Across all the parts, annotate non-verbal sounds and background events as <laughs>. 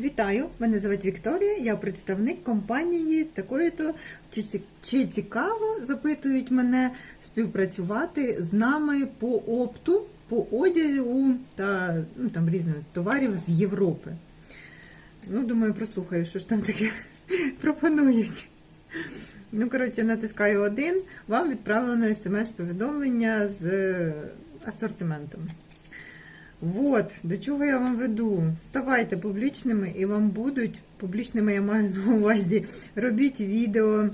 Вітаю! Мене звуть Вікторія, я представник компанії такої-то. Чи, чи цікаво, запитують мене, співпрацювати з нами по опту, по одягу та ну, там, різних товарів з Європи. Ну, думаю, прослухаю, що ж там таке <laughs> пропонують. Ну, коротше, натискаю один, вам відправлено смс-повідомлення з е, асортиментом. Вот, до чого я вам веду. Ставайте публічними і вам будуть, публічними я маю на увазі, робіть відео,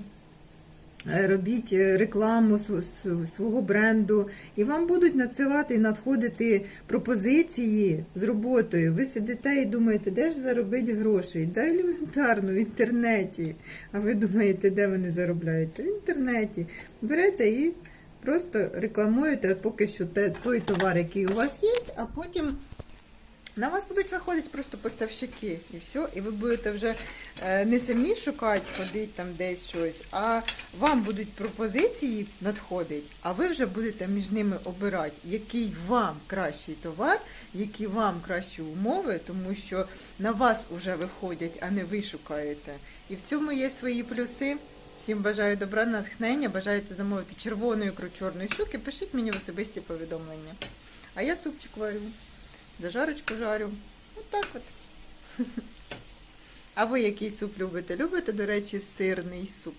е, робіть е, рекламу св- св- свого бренду, і вам будуть надсилати і надходити пропозиції з роботою. Ви сидите і думаєте, де ж заробити грошей? Да елементарно в інтернеті. А ви думаєте, де вони заробляються? В інтернеті. Берете і Просто рекламуєте поки що те, той товар, який у вас є, а потім на вас будуть виходити просто поставщики і все, і ви будете вже е, не самі шукати, ходити там десь щось, а вам будуть пропозиції надходити, а ви вже будете між ними обирати, який вам кращий товар, які вам кращі умови, тому що на вас вже виходять, а не ви шукаєте. І в цьому є свої плюси. Всім бажаю добра, натхнення. Бажаєте замовити червону ікру чорної щуки, пишіть мені в особисті повідомлення. А я супчик варю, зажарочку жарю. От так от. <laughs> А ви який суп любите? Любите, до речі, сирний суп?